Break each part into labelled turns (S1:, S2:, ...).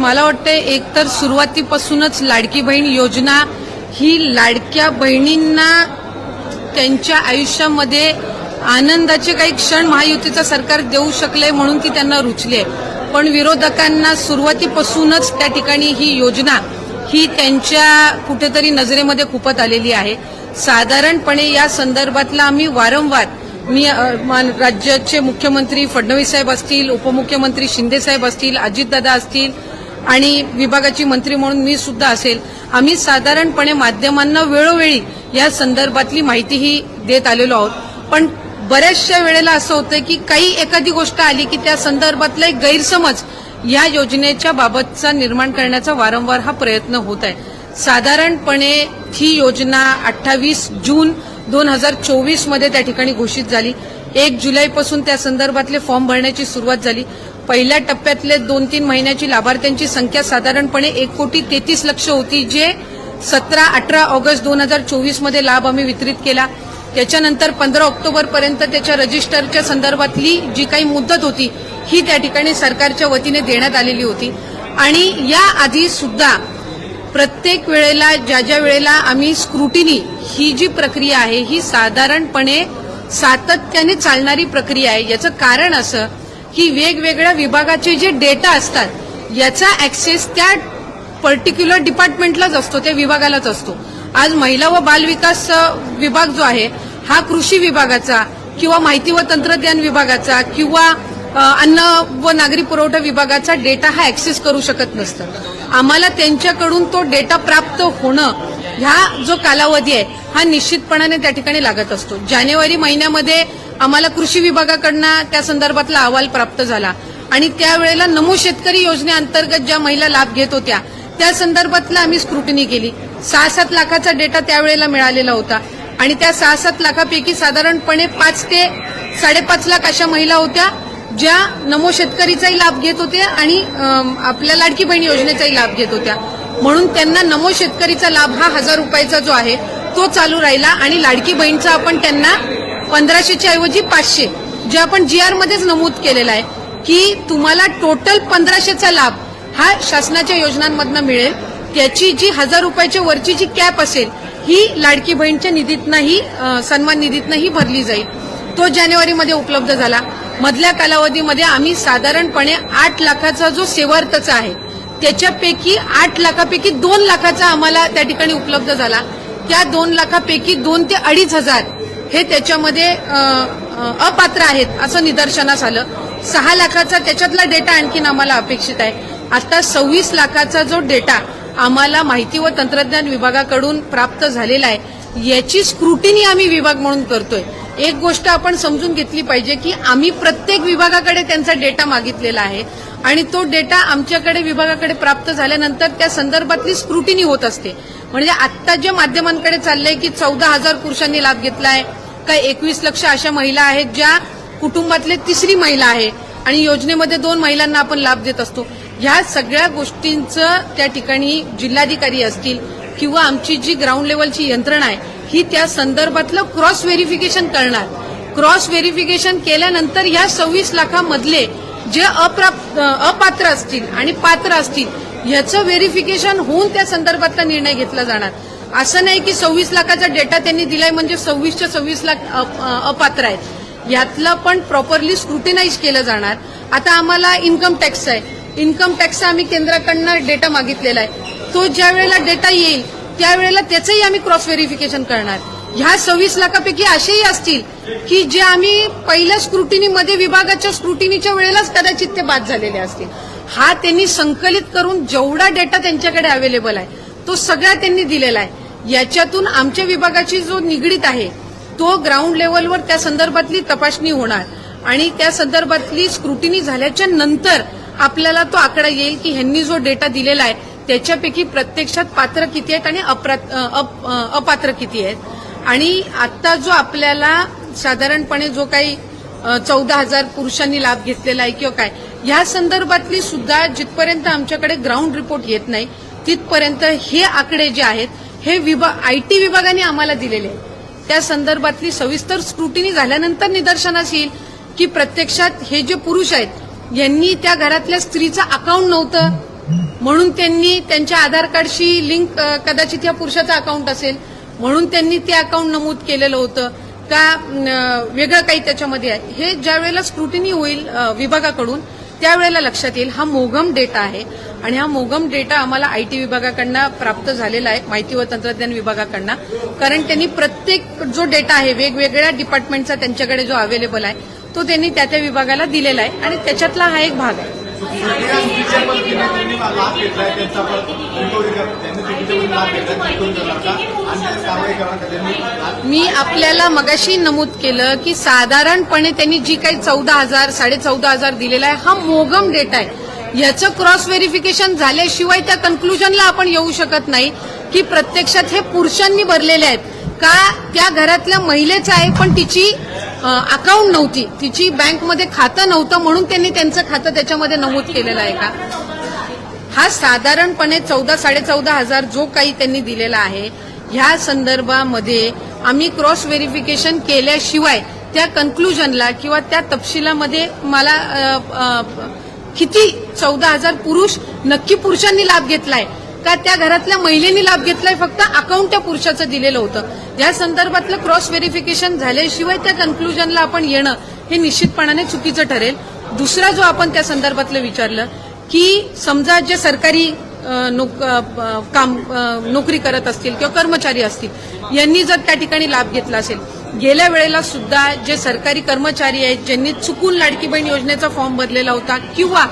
S1: मला वाटतं एकतर सुरुवातीपासूनच लाडकी बहीण योजना ही लाडक्या बहिणींना त्यांच्या आयुष्यामध्ये आनंदाचे काही क्षण महायुतीचं सरकार देऊ शकले म्हणून ती त्यांना रुचली आहे पण विरोधकांना सुरुवातीपासूनच त्या ठिकाणी ही योजना ही त्यांच्या कुठेतरी नजरेमध्ये खुपत आलेली आहे. साधारणपणे या संदर्भातला आम्ही वारंवार मी मान- राज्याचे मुख्यमंत्री फडणवीस साहेब असतील उपमुख्यमंत्री शिंदे साहेब असतील अजितदादा असतील आणि विभागाची मंत्री म्हणून मी सुद्धा असेल आम्ही साधारणपणे माध्यमांना वेळोवेळी या संदर्भातली माहितीही देत आलेलो आहोत. पण बऱ्याचशा वेळेला असं होतं की काही एखादी गोष्ट आली की त्या संदर्भातला एक गैरसमज या योजनेच्या बाबतचा निर्माण करण्याचा वारंवार हा प्रयत्न होत आहे. साधारणपणे ही योजना अठ्ठावीस जून दोन हजार चोवीसमध्ये त्या ठिकाणी घोषित झाली. एक जुलैपासून त्या संदर्भातले फॉर्म भरण्याची सुरुवात झाली. पहिल्या टप्प्यातले दोन तीन महिन्याची लाभार्थ्यांची संख्या साधारणपणे एक कोटी तेहतीस लक्ष होती जे सतरा अठरा ऑगस्ट दोन हजार चोवीसमध्ये लाभ आम्ही वितरित केला. त्याच्यानंतर पंधरा ऑक्टोबरपर्यंत त्याच्या रजिस्टरच्या संदर्भातली जी काही मुदत होती ही त्या ठिकाणी सरकारच्या वतीने देण्यात आलेली होती. आणि या आधी सुद्धा प्रत्येक वेळेला ज्या ज्या वेळेला आम्ही स्क्रुटिनी ही जी प्रक्रिया आहे ही साधारणपणे सातत्याने चालणारी प्रक्रिया आहे. याचं कारण असं की वेगवेगळ्या विभागाचे जे डेटा असतात याचा ऍक्सेस त्या पर्टिक्युलर डिपार्टमेंटलाच असतो त्या विभागालाच असतो. आज महिला व बालविकास विभाग जो आहे हा कृषी विभागाचा किंवा माहिती व तंत्रज्ञान विभागाचा किंवा अन्न व नागरी पुरवठा विभागाचा डेटा हा ऍक्सेस करू शकत नसतं. आम्हाला त्यांच्याकडून तो डेटा प्राप्त होणं ह्या जो कालावधी आहे हा निश्चितपणाने त्या ठिकाणी लागत असतो. जानेवारी महिन्यामध्ये आम्हाला कृषी विभागाकडनं त्या संदर्भातला अहवाल प्राप्त झाला. आणि त्यावेळेला नमो शेतकरी योजनेअंतर्गत ज्या महिला लाभ घेत होत्या त्या संदर्भातला आम्ही स्क्रुटनी केली. सहा सात लाखाचा डेटा त्यावेळेला मिळालेला होता. आणि त्या सहा सात लाखापैकी साधारणपणे पाच ते साडेपाच लाख अशा महिला होत्या ज्या नमो शेतकरीचाही लाभ घेत होत्या आणि आपल्या लाडकी बहीण योजनेचाही लाभ घेत होत्या. म्हणून त्यांना नमो शेतकरीचा लाभ हा हजार रुपयाचा जो आहे तो चालू राहिला आणि लाडकी बहीणचा आपण त्यांना पंधराशेच्या ऐवजी पाचशे जे आपण जी आर मध्येच नमूद केलेलं आहे की तुम्हाला टोटल पंधराशेचा लाभ हा शासनाच्या योजनांमधनं मिळेल. त्याची जी हजार रुपयाच्या वरची जी कॅप असेल ही लाडकी बहीणच्या निधीतनंही सन्मान निधीतनंही भरली जाईल. तो जानेवारीमध्ये उपलब्ध झाला. मधल्या कालावधीमध्ये आम्ही साधारणपणे आठ लाखाचा जो सेवार्थचा आहे त्याच्यापैकी आठ लाखापैकी दोन लाखाचा आम्हाला त्या ठिकाणी उपलब्ध झाला. त्या दोन लाखापैकी दोन ते अडीच हजार हे त्याच्यामध्ये अपात्र आहेत असं निदर्शनास आलं. सहा लाखाचा त्याच्यातला डेटा आणखीन आम्हाला अपेक्षित आहे. आता सव्वीस लाखाचा जो डेटा आम्हाला माहिती व तंत्रज्ञान विभागाकडून प्राप्त झालेला आहे याची स्क्रुटिनी आम्ही विभाग म्हणून करतोय. एक गोष्ट आपण समजून घेतली पाहिजे की आम्ही प्रत्येक विभागाकडे त्यांचा डेटा मागितलेला आहे आणि तो डेटा आमच्याकडे विभागाकडे प्राप्त झाल्यानंतर त्या संदर्भातली स्क्रुटिनी होत असते. म्हणजे आत्ता जे माध्यमांकडे चाललंय की चौदा हजार पुरुषांनी लाभ घेतला आहे आता एकवीस लक्ष अशा महिला आहेत ज्या कुटुंबातले तिसरी महिला आहे. आणि योजनेमध्ये दोन महिलांना आपण लाभ देत असतो. ह्या सगळ्या गोष्टींचं त्या ठिकाणी जिल्हाधिकारी असतील किंवा आमची जी ग्राउंड लेवलची यंत्रणा आहे ही त्या संदर्भातलं क्रॉस व्हेरिफिकेशन करणार. क्रॉस व्हेरिफिकेशन केल्यानंतर या सव्वीस लाखामधले जे अप्राप्त अपात्र असतील आणि पात्र असतील ह्याचं व्हेरिफिकेशन होऊन त्या संदर्भातला निर्णय घेतला जाणार. असं नाही की सव्वीस लाखाचा डेटा त्यांनी दिलाय म्हणजे सव्वीसच्या सव्वीस लाख अप- अपात्र आहेत. यातलं पण प्रॉपरली स्क्रुटिनाइज केलं जाणार. आता आम्हाला इन्कम टॅक्स आहे. इन्कम टॅक्सचा आम्ही केंद्राकडनं डेटा मागितलेला आहे. तो ज्या वेळेला डेटा येईल त्यावेळेला त्याचंही आम्ही क्रॉस व्हेरिफिकेशन करणार. ह्या सव्वीस लाखापैकी असेही असतील की जे आम्ही पहिल्या स्क्रुटिनीमध्ये विभागाच्या स्क्रुटिनीच्या वेळेलाच कदाचित ते बाद झालेले असतील. हा त्यांनी संकलित करून जेवढा डेटा त्यांच्याकडे अवेलेबल आहे तो सगळा त्यांनी दिलेला आहे. याच्यातून आमच्या विभागाची जो निगडीत आहे तो ग्राउंड लेवलवर त्या संदर्भातली तपासणी होणार. आणि त्या संदर्भातली स्क्रुटिनी झाल्याच्यानंतर आपल्याला तो आकडा येईल की ह्यांनी जो डेटा दिलेला आहे त्याच्यापैकी प्रत्यक्षात पात्र किती आहेत आणि अप- अपात्र किती आहेत. आणि आता जो आपल्याला साधारणपणे जो काही चौदा हजार पुरुषांनी लाभ घेतलेला आहे किंवा काय या संदर्भातली सुद्धा जिथपर्यंत आमच्याकडे ग्राउंड रिपोर्ट येत नाही तिथपर्यंत हे आकडे जे आहेत हे विभाग आयटी विभागाने आम्हाला दिलेले. आहे त्या संदर्भातली सविस्तर स्क्रुटिनी झाल्यानंतर निदर्शनास येईल की प्रत्यक्षात हे जे पुरुष आहेत यांनी त्या घरातल्या स्त्रीचं अकाउंट नव्हतं. म्हणून त्यांनी त्यांच्या आधार कार्डशी लिंक कदाचित या पुरुषाचं अकाउंट असेल. म्हणून त्यांनी ते अकाउंट नमूद केलेलं होतं. का वेगळं काही त्याच्यामध्ये आहे. हे ज्या वेळेला स्क्रुटिनी होईल विभागाकडून त्यावेळेला लक्षात येईल हा मोगम डेटा आहे. आणि हा मोगम डेटा आम्हाला आयटी विभागाकडनं प्राप्त झालेला आहे माहिती व तंत्रज्ञान विभागाकडनं. कारण त्यांनी प्रत्येक जो डेटा आहे वेगवेगळ्या डिपार्टमेंटचा त्यांच्याकडे जो अवेलेबल आहे तो त्यांनी त्या त्या विभागाला दिलेला आहे. आणि त्याच्यातला हा एक भाग आहे.
S2: लाभ घेतलाय त्यांचा
S1: मी आपल्याला मगाशी नमूद केलं की साधारणपणे त्यांनी जी काही चौदा हजार साडे चौदा हजार दिलेला आहे हा मोगम डेटा आहे. याचं क्रॉस व्हेरिफिकेशन झाल्याशिवाय त्या कन्क्लुजनला आपण येऊ शकत नाही की प्रत्यक्षात हे पुरुषांनी भरलेले आहेत. का त्या घरातल्या महिलेचं आहे पण तिची अकाउंट नव्हती. तिची बँकमध्ये खातं नव्हतं म्हणून त्यांनी त्यांचं खातं त्याच्यामध्ये नमूद केलेलं आहे का? हा साधारणपणे चौदा साडेचौदा हजार जो काही त्यांनी दिलेला आहे ह्या संदर्भामध्ये आम्ही क्रॉस व्हेरिफिकेशन केल्याशिवाय त्या कन्क्लुजनला किंवा त्या तपशिलामध्ये मला किती चौदा हजार पुरुष नक्की पुरुषांनी लाभ घेतलाय? का त्या घरातल्या महिलेनी लाभ घेतलाय? फक्त अकाउंट त्या पुरुषाचं दिलेलं होतं. या संदर्भातलं क्रॉस व्हेरिफिकेशन झाल्याशिवाय त्या कन्क्लुजनला आपण येणं हे निश्चितपणाने चुकीचं ठरेल. दुसरा जो आपण त्या संदर्भातलं विचारलं की समजा जे सरकारी नोक- काम नोकरी करत असतील किंवा कर्मचारी असतील यांनी जर त्या ठिकाणी लाभ घेतला असेल गेल्या वेळेला सुद्धा जे सरकारी कर्मचारी आहेत ज्यांनी चुकून लाडकी बहीण योजनेचा फॉर्म भरलेला होता किंवा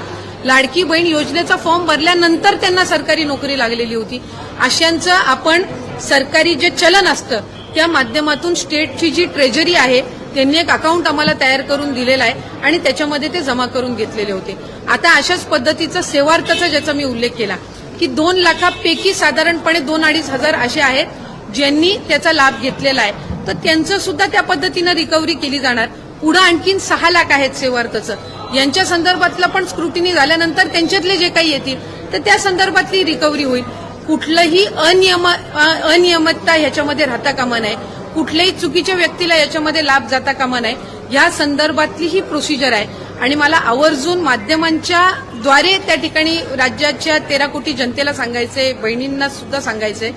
S1: लाडकी बहीण योजनेचा फॉर्म भरल्यानंतर त्यांना सरकारी नोकरी लागलेली होती. अशांचं आपण सरकारी जे चलन असतं त्या माध्यमातून स्टेटची जी ट्रेजरी आहे त्यांनी एक अकाउंट आम्हाला तयार करून दिलेलं आहे आणि त्याच्यामध्ये ते जमा करून घेतलेले होते. आता अशाच पद्धतीचा सेवार्थाचा ज्याचा मी उल्लेख केला की दोन लाखापैकी साधारणपणे दोन अडीच हजार असे आहेत ज्यांनी त्याचा लाभ घेतलेला आहे. तर त्यांचं सुद्धा त्या पद्धतीनं रिकव्हरी केली जाणार. पुढं आणखीन सहा लाख आहेत सेवार्थचं. यांच्या संदर्भातलं पण स्क्रुटिनी झाल्यानंतर त्यांच्यातले जे काही येतील तर त्या संदर्भातली रिकव्हरी होईल. कुठलंही अनियम अ- अनियमितता ह्याच्यामध्ये राहता कामा नये. कुठल्याही चुकीच्या व्यक्तीला याच्यामध्ये लाभ जाता कामा नये. या संदर्भातली ही प्रोसिजर आहे. आणि मला आवर्जून माध्यमांच्या द्वारे त्या ठिकाणी राज्याच्या तेरा कोटी जनतेला सांगायचंय बहिणींना सुद्धा सांगायचंय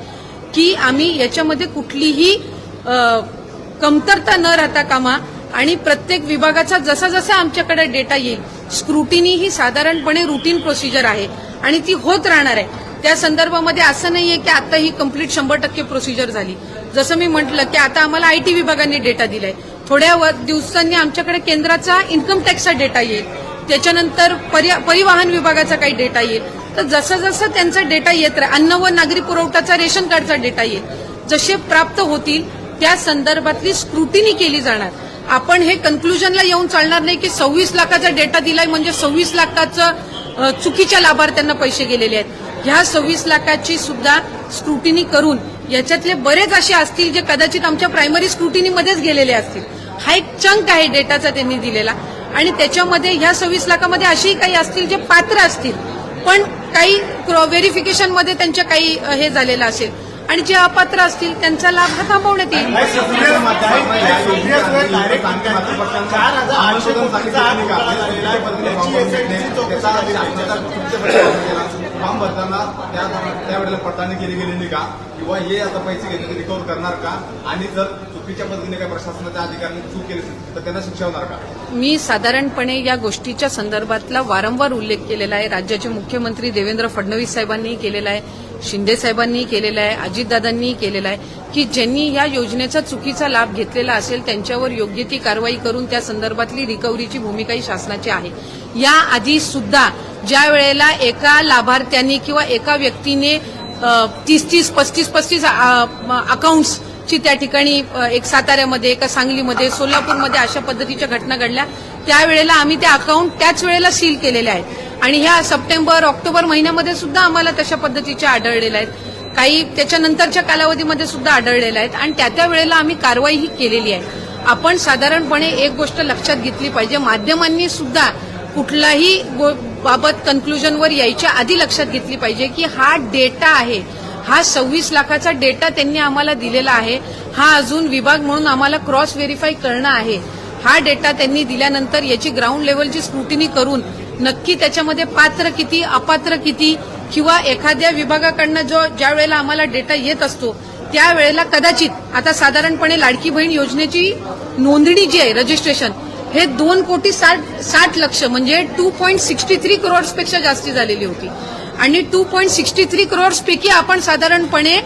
S1: की आम्ही याच्यामध्ये कुठलीही कमतरता न राहता कामा आणि प्रत्येक विभागाचा जसा जसा आमच्याकडे डेटा येईल स्क्रुटिनी ही साधारणपणे रुटीन प्रोसिजर आहे. आणि ती होत राहणार आहे. त्या संदर्भामध्ये असं नाहीये की आता ही कंप्लीट शंभर टक्के प्रोसिजर झाली. जसं मी म्हटलं की आता आम्हाला आयटी विभागाने डेटा दिलाय. थोड्या व- दिवसांनी आमच्याकडे केंद्राचा इन्कम टॅक्सचा डेटा येईल. त्याच्यानंतर परिवहन विभागाचा काही डेटा येईल. तर जसं जसं त्यांचा डेटा येत राहील अन्न व नागरी पुरवठाचा रेशन कार्डचा डेटा येईल. जसे प्राप्त होतील त्या संदर्भातली स्क्रुटिनी केली जाणार. आपण हे कन्क्लुजनला येऊन चालणार नाही की सव्वीस लाखाचा डेटा दिलाय म्हणजे सव्वीस लाखाचं चुकीच्या लाभार्थ्यांना पैसे गेलेले आहेत. ह्या सव्वीस लाखाची सुद्धा स्क्रुटिनी करून याच्यातले बरेच असे असतील जे कदाचित आमच्या प्रायमरी स्क्रुटिनीमध्येच गेलेले असतील. हा एक चंक आहे डेटाचा त्यांनी दिलेला. आणि त्याच्यामध्ये ह्या सव्वीस लाखामध्ये असेही काही असतील जे पात्र असतील. पण काही व्हेरिफिकेशनमध्ये त्यांच्या काही हे झालेलं असेल. आणि जे अपात्र असतील त्यांचा लाभ हा थांबवण्यात येईल
S2: फॉर्म भरताना त्यावेळेला पडताळणी केली गेलेली का किंवा हे आता पैसे घेतले रिकवर करणार का आणि जर चुकीच्या पद्धतीने काही प्रशासनाच्या अधिकाऱ्यांनी चूक केली असेल तर त्यांना शिक्षा होणार का?
S1: मी साधारणपणे या गोष्टीच्या संदर्भातला वारंवार उल्लेख केलेला आहे. राज्याचे मुख्यमंत्री देवेंद्र फडणवीस साहेबांनीही केलेला आहे. शिंदे साहेबांनी केलेला आहे. अजितदादांनीही केलेला आहे. की ज्यांनी या योजनेचा चुकीचा लाभ घेतलेला असेल त्यांच्यावर योग्य ती कारवाई करून त्या संदर्भातली रिकव्हरीची भूमिकाही शासनाची आहे. याआधी सुद्धा ज्या वेळेला एका लाभार्थ्यांनी किंवा एका व्यक्तीने तीस तीस पस्तीस पस्तीस अकाउंट्स ची त्या ठिकाणी एक साताऱ्यामध्ये एका सांगलीमध्ये सोलापूरमध्ये अशा पद्धतीच्या घटना घडल्या. त्यावेळेला आम्ही त्या अकाउंट त्याच वेळेला सील केलेले आहेत. आणि ह्या सप्टेंबर ऑक्टोबर महिन्यामध्ये सुद्धा आम्हाला तशा पद्धतीच्या आढळलेल्या आहेत. काही त्याच्यानंतरच्या कालावधीमध्ये सुद्धा आढळलेल्या आहेत. आणि त्या त्या वेळेला आम्ही कारवाई ही केलेली आहे. आपण साधारणपणे एक गोष्ट लक्षात घेतली पाहिजे. माध्यमांनी सुद्धा कुठलाही गो- बाबत कन्क्लुजनवर यायच्या आधी लक्षात घेतली पाहिजे की हा डेटा आहे. हा सव्वीस लाखाचा डेटा त्यांनी आम्हाला दिलेला आहे. हा अजून विभाग म्हणून आम्हाला क्रॉस व्हेरीफाय करणं आहे. हा डेटा त्यांनी दिल्यानंतर याची ग्राउंड लेवलची स्क्रुटिनी करून नक्की त्याच्यामध्ये पात्र किती अपात्र किती किंवा एखाद्या विभागाकडनं जो ज्या वेळेला आम्हाला डेटा येत असतो त्यावेळेला कदाचित आता साधारणपणे लाडकी बहीण योजनेची नोंदणी जी आहे रजिस्ट्रेशन हे दोन कोटी साठ साठ लक्ष म्हणजे टू पॉईंट सिक्स्टी थ्री पेक्षा जास्ती झालेली होती. आणि टू पॉईंट सिक्स्टी थ्री पैकी आपण साधारणपणे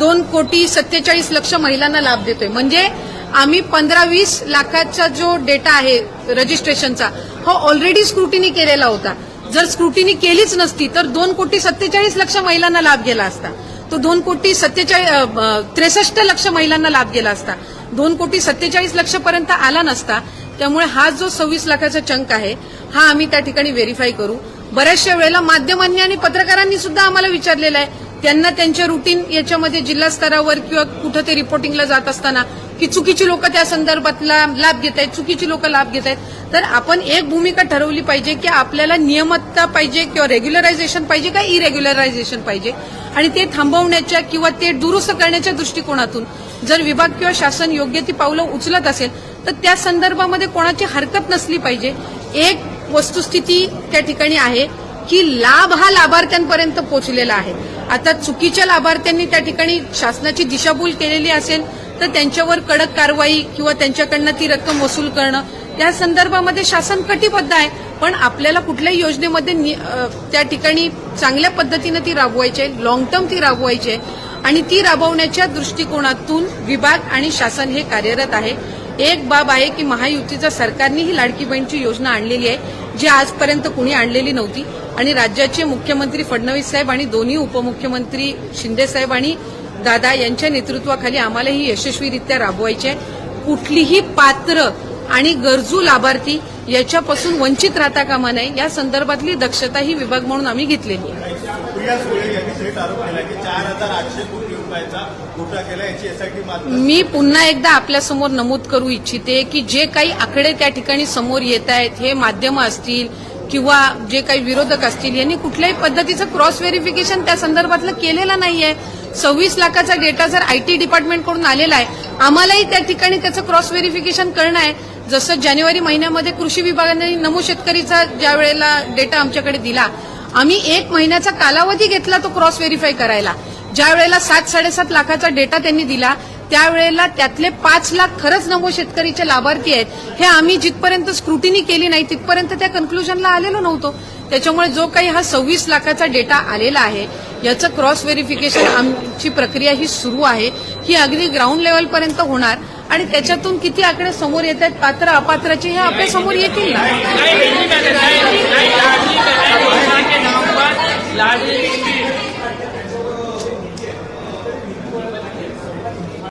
S1: दोन कोटी सत्तेचाळीस लक्ष महिलांना लाभ देतोय. म्हणजे आम्ही पंधरा वीस लाखाचा जो डेटा आहे रजिस्ट्रेशनचा हा ऑलरेडी स्क्रुटिनी केलेला होता. जर स्क्रुटिनी केलीच नसती तर दोन कोटी सत्तेचाळीस लक्ष महिलांना लाभ गेला असता. तो दोन कोटी सत्तेचाळीस त्रेसष्ट लक्ष महिलांना लाभ गेला असता. दोन कोटी सत्तेचाळीस लक्षपर्यंत आला नसता. त्यामुळे हा जो सव्वीस लाखाचा चंक आहे हा आम्ही त्या ठिकाणी व्हेरीफाय करू. बऱ्याचशा वेळेला माध्यमांनी आणि पत्रकारांनी सुद्धा आम्हाला विचारलेलं आहे. त्यांना त्यांच्या रुटीन याच्यामध्ये जिल्हा स्तरावर किंवा कुठं ते रिपोर्टिंगला जात असताना की चुकीची लोक त्या संदर्भातला लाभ घेत आहेत चुकीची लोक लाभ घेत आहेत तर आपण एक भूमिका ठरवली पाहिजे की आपल्याला नियमितता पाहिजे किंवा रेग्युलरायझेशन पाहिजे का इरेग्युलरायझेशन पाहिजे? आणि ते थांबवण्याच्या किंवा ते दुरुस्त करण्याच्या दृष्टिकोनातून जर विभाग किंवा शासन योग्य ती पावलं उचलत असेल तर त्या संदर्भामध्ये कोणाची हरकत नसली पाहिजे. एक वस्तुस्थिती त्या ठिकाणी आहे की लाभ हा लाभार्थ्यांपर्यंत पोहोचलेला आहे. आता चुकीच्या लाभार्थ्यांनी त्या ठिकाणी शासनाची दिशाभूल केलेली असेल तर त्यांच्यावर कडक कारवाई किंवा त्यांच्याकडनं ती रक्कम वसूल करणं या संदर्भामध्ये शासन कटिबद्ध आहे. पण आपल्याला कुठल्याही योजनेमध्ये त्या ठिकाणी चांगल्या पद्धतीनं ती राबवायची आहे लॉंग टर्म ती राबवायची आहे. आणि ती राबवण्याच्या दृष्टिकोनातून विभाग आणि शासन हे कार्यरत आहे. एक बाब आहे की महायुतीच्या सरकारने ही लाडकी बहीणची योजना आणलेली आहे जी आजपर्यंत कुणी आणलेली नव्हती. आणि राज्याचे मुख्यमंत्री फडणवीस साहेब आणि दोन्ही उपमुख्यमंत्री शिंदे साहेब आणि दादा यांच्या नेतृत्वाखाली आम्हाला ही यशस्वीरित्या राबवायची आहे. कुठलीही पात्र आणि गरजू लाभार्थी याच्यापासून वंचित राहता कामा नये. या संदर्भातली दक्षता ही विभाग म्हणून आम्ही घेतलेली आहे.
S2: रुपयाचा केला याची एसआयटी मात्र
S1: मी पुन्हा एकदा आपल्यासमोर नमूद करू इच्छिते की जे काही आकडे त्या ठिकाणी समोर येत आहेत हे माध्यम असतील किंवा जे काही विरोधक असतील यांनी कुठल्याही पद्धतीचं क्रॉस व्हेरिफिकेशन त्या संदर्भातलं केलेलं नाहीये. सव्वीस लाखाचा डेटा जर आयटी डिपार्टमेंटकडून आलेला आहे आम्हालाही त्या ठिकाणी त्याचं क्रॉस व्हेरिफिकेशन करणं आहे. जसं जानेवारी महिन्यामध्ये कृषी विभागाने नमो शेतकरीचा ज्या वेळेला डेटा आमच्याकडे दिला आम्ही एक महिन्याचा कालावधी घेतला तो क्रॉस व्हेरीफाय करायला. ज्या वेळेला सात साडेसात लाखाचा डेटा त्यांनी दिला त्यावेळेला त्यातले पाच लाख खरंच नमो शेतकरीचे लाभार्थी आहेत हे आम्ही जिथपर्यंत स्क्रुटिनी केली नाही तिथपर्यंत त्या कन्क्लुजनला आलेलो नव्हतो त्याच्यामुळे जो काही हा सव्वीस लाखाचा डेटा आलेला आहे याचं क्रॉस व्हेरिफिकेशन आमची प्रक्रिया ही सुरू आहे ही अगदी ग्राउंड लेवलपर्यंत होणार आणि त्याच्यातून किती आकडे समोर येत आहेत पात्र अपात्राचे हे आपल्यासमोर येतील ना